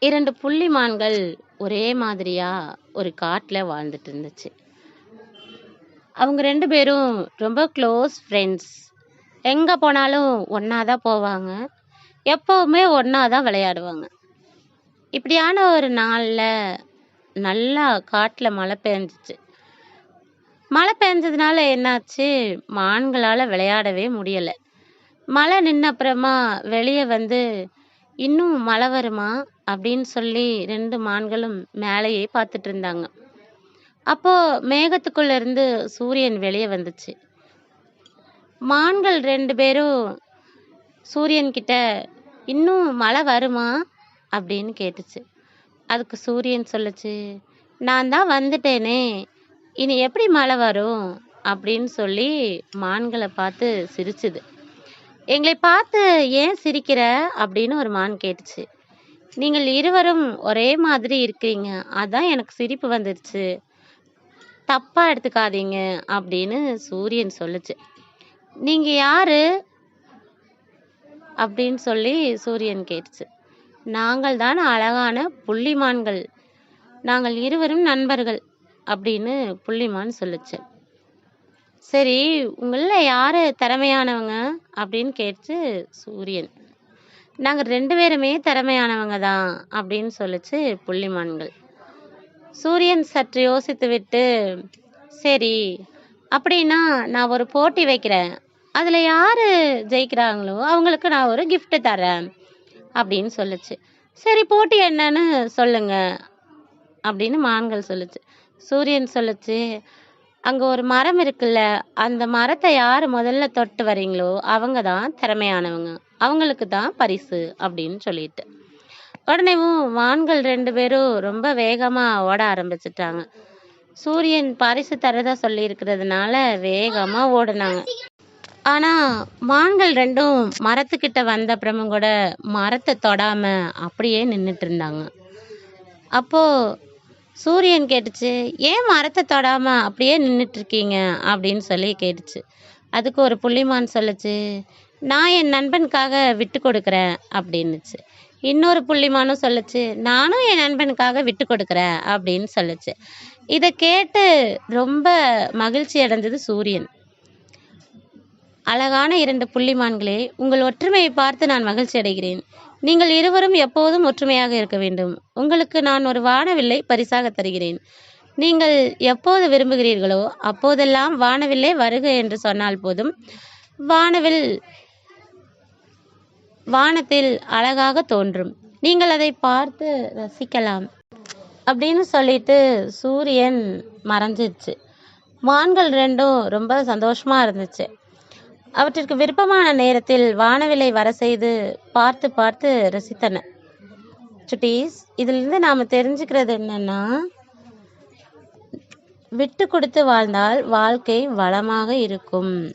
இரண்டு புள்ளிமான்கள் ஒரே மாதிரியா ஒரு காட்டில் வாழ்ந்துட்டு இருந்துச்சு. அவங்க ரெண்டு பேரும் ரொம்ப க்ளோஸ் ஃப்ரெண்ட்ஸ் எங்கே போனாலும் ஒன்றா தான் போவாங்க. எப்போவுமே ஒன்றா தான் விளையாடுவாங்க. இப்படியான ஒரு நாளில் நல்லா காட்டில் மழை பெஞ்சிச்சு. மழை பெஞ்சதுனால என்னாச்சு? மான்களால் விளையாடவே முடியலை. மழை நின்ன அப்புறமா வெளியே வந்து இன்னும் மழை வருமா அப்படின்னு சொல்லி ரெண்டு மான்களும் மேலேயே பார்த்துட்டு இருந்தாங்க. அப்போ மேகத்துக்குள்ள இருந்து சூரியன் வெளியே வந்துச்சு. மான்கள் ரெண்டு பேரும் சூரியன் கிட்ட இன்னும் மழை வருமா? அப்படின்னு கேட்டுச்சு. அதுக்கு சூரியன் சொல்லுச்சு நான் தான் வந்துட்டேனே இனி எப்படி மழை வரும்? அப்படின்னு சொல்லி மான்களை பார்த்து சிரிச்சுது. எங்களை பார்த்து ஏன் சிரிக்கிற அப்படின்னு ஒரு மான் கேட்டுச்சு. நீங்கள் இருவரும் ஒரே மாதிரி இருக்கிறீங்க. அதான் எனக்கு சிரிப்பு வந்துருச்சு. தப்பா எடுத்துக்காதீங்க அப்படின்னு சூரியன் சொல்லுச்சு. நீங்க யாரு? அப்படின்னு சொல்லி சூரியன் கேட்டுச்சு. நாங்கள் தான் அழகான புள்ளிமான்கள். நாங்கள் இருவரும் நண்பர்கள் அப்படின்னு புள்ளிமான் சொல்லுச்சு. சரி உங்களில் யார் திறமையானவங்க? அப்படின்னு கேட்டு சூரியன். நாங்கள் ரெண்டு பேருமே திறமையானவங்க தான் அப்படின்னு சொல்லுச்சு புள்ளிமான்கள். சூரியன் சற்று யோசித்து விட்டு சரி அப்படின்னா நான் ஒரு போட்டி வைக்கிறேன். அதில் யார் ஜெயிக்கிறாங்களோ அவங்களுக்கு நான் ஒரு கிஃப்ட்டு தரேன் அப்படின்னு சொல்லுச்சு. சரி போட்டி என்னன்னு சொல்லுங்க அப்படின்னு மான்கள் சொல்லுச்சு. சூரியன் சொல்லுச்சு அங்கே ஒரு மரம் இருக்குல்ல அந்த மரத்தை யார் முதல்ல தொட்டு வரீங்களோ அவங்க தான் திறமையானவங்க. அவங்களுக்கு தான் பரிசு அப்படின்னு சொல்லிட்டு. உடனேவும் வான்கள் ரெண்டு பேரும் ரொம்ப வேகமாக ஓட ஆரம்பிச்சிட்டாங்க. சூரியன் பரிசு தரதா சொல்லி இருக்கிறதுனால வேகமாக ஓடுனாங்க. ஆனால் மான்கள் ரெண்டும் மரத்துக்கிட்ட வந்த அப்புறமும் கூட மரத்தை தொடாம அப்படியே நின்றுட்டு இருந்தாங்க. அப்போ சூரியன் கேட்டுச்சு ஏன் மரத்தை தொடாம அப்படியே நின்றுட்டு இருக்கீங்க அப்படின்னு சொல்லி கேட்டுச்சு. அதுக்கு ஒரு புள்ளிமான் சொல்லுச்சு நான் என் நண்பனுக்காக விட்டு கொடுக்குறேன் அப்படின்னுச்சு. இன்னொரு புள்ளிமானும் சொல்லுச்சு நானும் என் நண்பனுக்காக விட்டு கொடுக்குறேன் அப்படின்னு சொல்லுச்சு. இதை கேட்டு ரொம்ப மகிழ்ச்சி அடைஞ்சது சூரியன். அழகான இரண்டு புள்ளிமான்களே உங்கள் ஒற்றுமையை பார்த்து நான் மகிழ்ச்சி அடைகிறேன். நீங்கள் இருவரும் எப்போதும் ஒற்றுமையாக இருக்க வேண்டும். உங்களுக்கு நான் ஒரு வானவில்லை பரிசாக தருகிறேன். நீங்கள் எப்போது விரும்புகிறீர்களோ அப்போதெல்லாம் வானவில்லை வருக என்று சொன்னால் போதும். வானவில் வானத்தில் அழகாக தோன்றும். நீங்கள் அதை பார்த்து ரசிக்கலாம். அப்படின்னு சொல்லிட்டு சூரியன் மறைஞ்சிச்சு. மான்கள் ரெண்டும் ரொம்ப சந்தோஷமாக இருந்துச்சு. அவற்றிற்கு விருப்பமான நேரத்தில் வானவிலை வர செய்து பார்த்து பார்த்து ரசித்தன. சுட்டீஸ் இதிலிருந்து நாம் தெரிஞ்சுக்கிறது என்னன்னா விட்டு கொடுத்து வாழ்ந்தால் வாழ்க்கை வளமாக இருக்கும்.